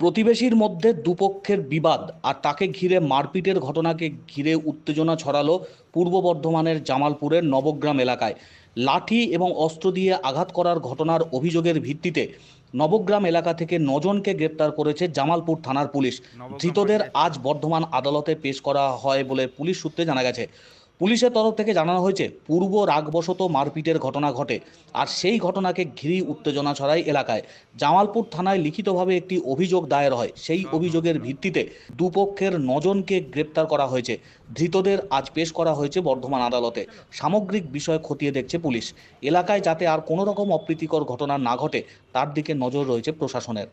প্রতিবেশীর মধ্যে দুপক্ষের বিবাদ আর তাকে ঘিরে মারপিটের ঘটনাকে ঘিরে উত্তেজনা ছড়ালো পূর্ব বর্ধমানের জামালপুরের নবগ্রাম এলাকায়। লাঠি এবং অস্ত্র দিয়ে আঘাত করার ঘটনার অভিযোগের ভিত্তিতে নবগ্রাম এলাকা থেকে নজনকে গ্রেপ্তার করেছে জামালপুর থানার পুলিশ। ধৃতদের আজ বর্ধমান আদালতে পেশ করা হয় বলে পুলিশ সূত্রে জানা গেছে। পুলিশের তরফ থেকে জানানো হয়েছে, পূর্ব রাগবশত মারপিটের ঘটনা ঘটে আর সেই ঘটনাকে ঘিরেই উত্তেজনা ছড়ায় এলাকায়। জামালপুর থানায় লিখিতভাবে একটি অভিযোগ দায়ের হয়। সেই অভিযোগের ভিত্তিতে দুপক্ষের নজনকে গ্রেপ্তার করা হয়েছে। ধৃতদের আজ পেশ করা হয়েছে বর্ধমান আদালতে। সামগ্রিক বিষয় খতিয়ে দেখছে পুলিশ। এলাকায় যাতে আর কোনো রকম অপ্রীতিকর ঘটনা না ঘটে, তার দিকে নজর রয়েছে প্রশাসনের।